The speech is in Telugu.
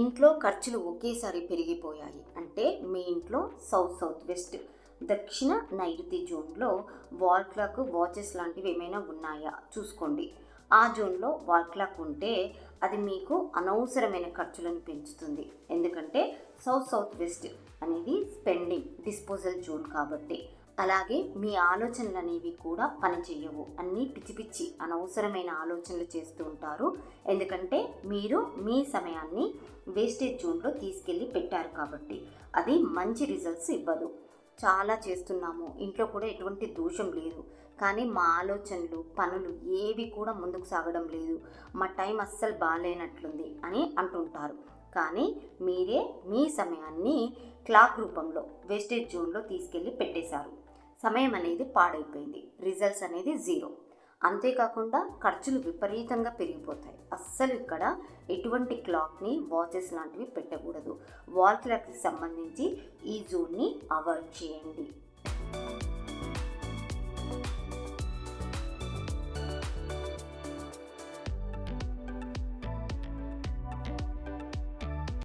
ఇంట్లో ఖర్చులు ఒకేసారి పెరిగిపోయాయి. అంటే మీ ఇంట్లో సౌత్ సౌత్ వెస్ట్ దక్షిణ నైరుతి జోన్లో వాల్ క్లాక్ వాచెస్ లాంటివి ఏమైనా ఉన్నాయా? చూసుకోండి. ఆ జోన్లో వాల్ క్లాక్ ఉంటే అది మీకు అనవసరమైన ఖర్చులను పెంచుతుంది. ఎందుకంటే సౌత్ సౌత్ వెస్ట్ అనేది స్పెండింగ్ డిస్పోజల్ జోన్ కాబట్టి. అలాగే మీ ఆలోచనలు అనేవి కూడా పనిచేయవు. అన్నీ పిచ్చి పిచ్చి అనవసరమైన ఆలోచనలు చేస్తూ ఉంటారు. ఎందుకంటే మీరు మీ సమయాన్ని వేస్టేజ్ జోన్లో తీసుకెళ్ళి పెట్టారు కాబట్టి అది మంచి రిజల్ట్స్ ఇవ్వదు. చాలా చేస్తున్నాము. ఇంట్లో కూడా ఎటువంటి దోషం లేదు. కానీ మా ఆలోచనలు పనులు ఏవి కూడా ముందుకు సాగడం లేదు. మా టైం అస్సలు బాగాలేనట్లుంది అని అంటుంటారు. కానీ మీరే మీ సమయాన్ని క్లాక్ రూపంలో వేస్టేజ్ జోన్లో తీసుకెళ్ళి పెట్టేశారు. సమయం అనేది పాడైపోయింది. రిజల్ట్స్ అనేది జీరో. అంతేకాకుండా ఖర్చులు విపరీతంగా పెరిగిపోతాయి. అస్సలు ఇక్కడ ఎటువంటి క్లాక్ని వాచెస్ లాంటివి పెట్టకూడదు. వాల్ క్లాక్కి సంబంధించి ఈ జోన్ని అవాయిడ్ చేయండి.